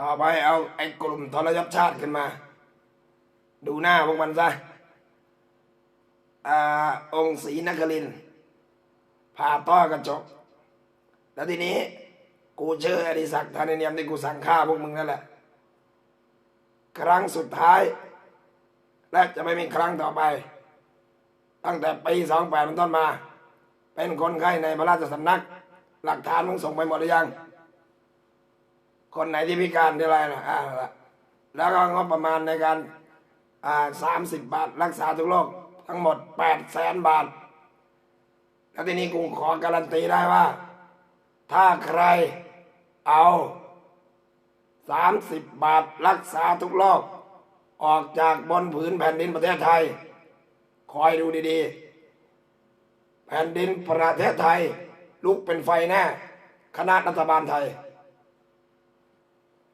ต่อไปเอาไอ้กลุ่มทรยศชาติขึ้นมา ดูหน้าพวกมันซะอาองค์ศรีนครินผ่าต้อกระจก แล้วทีนี้กูเชื่ออดิศักดิ์ธานิเนียมที่กูสั่งฆ่าพวกมึงนั่นแหละ ครั้งสุดท้าย และจะไม่มีครั้งต่อไป ตั้งแต่ปีสองแปดเป็นต้นมา เป็นคนไข้ในพระราชสำนัก หลักฐานมึงส่งไปหมดหรือยัง คนไหนที่พิการที่อะไรนะอ่าแล้วก็งบประมาณในการอ่าสามสิบบาทรักษาทุกโรคทั้งหมดแปดแสนบาท แล้วทีนี้กูขอการันตีได้ว่า ถ้าใครเอาสามสิบบาทรักษาทุกโรคออกจากบนผืนแผ่นดินประเทศไทย คอยดูดีๆ แผ่นดินประเทศไทย ลุกเป็นไฟแน่คณะรัฐบาลไทย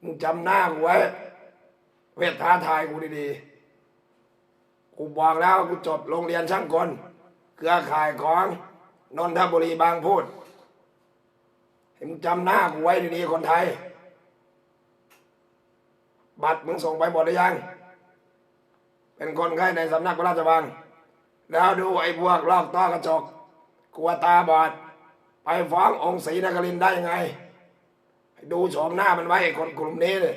มึงจำหน้ากูไว้ เวทท้าทายกูดีๆ กูบอกแล้วกูจบโรงเรียนช่างกลเครือข่ายของนนทบุรีบางพูดให้มึงจำหน้ากูไว้ดีๆคนไทย บัตรมึงส่งไปหมดหรือยัง เป็นคนไข้ในสำนักพระราชวัง แล้วดูไอ้พวกลอกต้อกระจก กลัวตาบอด ไปฟ้ององค์ศรีนครินได้ยังไง ดูโฉมหน้ามันไว้ไอ้คนกลุ่มนี้เลย